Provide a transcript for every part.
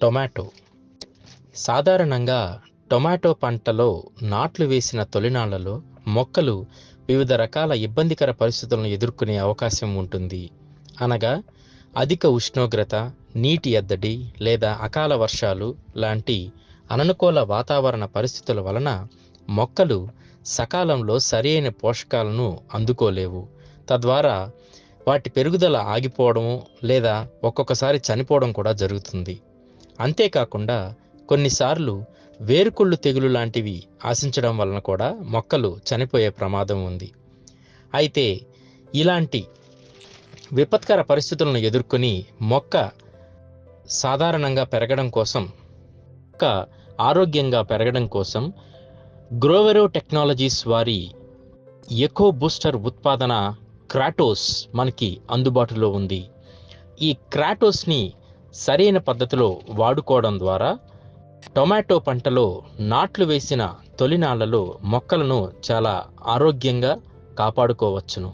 Tomato. సాధారణంగా tomato పంటలో నాట్లు వేసిన తొలినాళ్ళలో మొక్కలు వివిధ రకాల ఇబ్బందికర పరిస్థితులను ఎదుర్కొనే అవకాశం ఉంటుంది. అనగా అధిక ఉష్ణోగ్రత నీటి ఎద్దడి లేదా అకాల వర్షాలు లాంటి అననుకూల వాతావరణ పరిస్థితుల వలన మొక్కలు సకాలంలో సరైన పోషకాలను అందుకోలేవు. తద్వారా వాటి పెరుగుదల ఆగిపోవడము లేదా ఒక్కొక్కసారి చనిపోవడం కూడా జరుగుతుంది. అంతేకాకుండా కొన్నిసార్లు వేరుకుళ్ళు తెగులు లాంటివి ఆశించడం వలన కూడా మొక్కలు చనిపోయే ప్రమాదం ఉంది. అయితే ఇలాంటి విపత్కర పరిస్థితులను ఎదుర్కొని మొక్క సాధారణంగా పెరగడం కోసం మొక్క ఆరోగ్యంగా పెరగడం కోసం గ్రోవెరో టెక్నాలజీస్ వారి ఎకో బూస్టర్ ఉత్పాదన క్రాటోస్ మనకి అందుబాటులో ఉంది. ఈ క్రాటోస్ని సరైన పద్ధతిలో వాడుకోవడం ద్వారా టొమాటో పంటలో నాట్లు వేసిన తొలినాళ్ళలో మొక్కలను చాలా ఆరోగ్యంగా కాపాడుకోవచ్చును.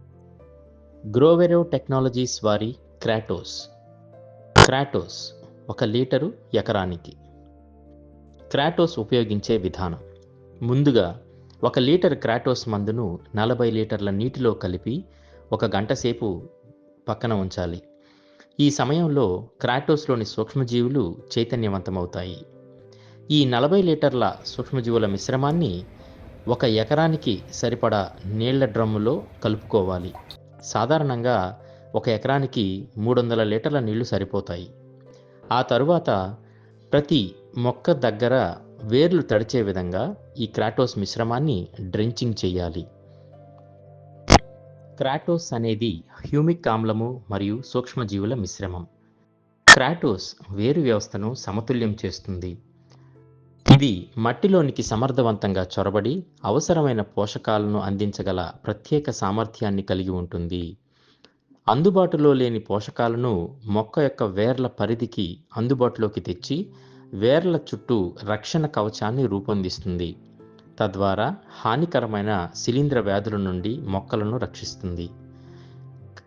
గ్రోవెరో టెక్నాలజీస్ వారి క్రాటోస్. క్రాటోస్ ఒక లీటరు ఎకరానికి. క్రాటోస్ ఉపయోగించే విధానం. ముందుగా ఒక లీటర్ క్రాటోస్ మందును నలభై లీటర్ల నీటిలో కలిపి ఒక గంట సేపు పక్కన ఉంచాలి. ఈ సమయంలో క్రాటోస్లోని సూక్ష్మజీవులు చైతన్యవంతమవుతాయి. ఈ నలభై లీటర్ల సూక్ష్మజీవుల మిశ్రమాన్ని ఒక ఎకరానికి సరిపడా నీళ్ళ డ్రమ్ములో కలుపుకోవాలి. సాధారణంగా ఒక ఎకరానికి మూడు వందల లీటర్ల నీళ్ళు సరిపోతాయి. ఆ తరువాత ప్రతి మొక్క దగ్గర వేర్లు తడిచే విధంగా ఈ క్రాటోస్ మిశ్రమాన్ని డ్రెంచింగ్ చేయాలి. క్రాటోస్ అనేది హ్యూమిక్ ఆమ్లము మరియు సూక్ష్మజీవుల మిశ్రమం. క్రాటోస్ వేరు వ్యవస్థను సమతుల్యం చేస్తుంది. ఇది మట్టిలోనికి సమర్థవంతంగా చొరబడి అవసరమైన పోషకాలను అందించగల ప్రత్యేక సామర్థ్యాన్ని కలిగి ఉంటుంది. అందుబాటులో లేని పోషకాలను మొక్క యొక్క వేర్ల పరిధికి అందుబాటులోకి తెచ్చి వేర్ల చుట్టూ రక్షణ కవచాన్ని రూపొందిస్తుంది. తద్వారా హానికరమైన శిలీంద్ర వ్యాధుల నుండి మొక్కలను రక్షిస్తుంది.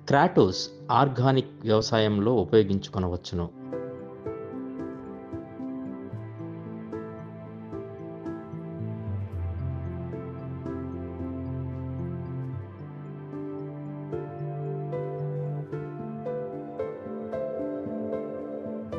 క్రాటోస్ ఆర్గానిక్ వ్యవసాయంలో ఉపయోగించుకొనవచ్చును.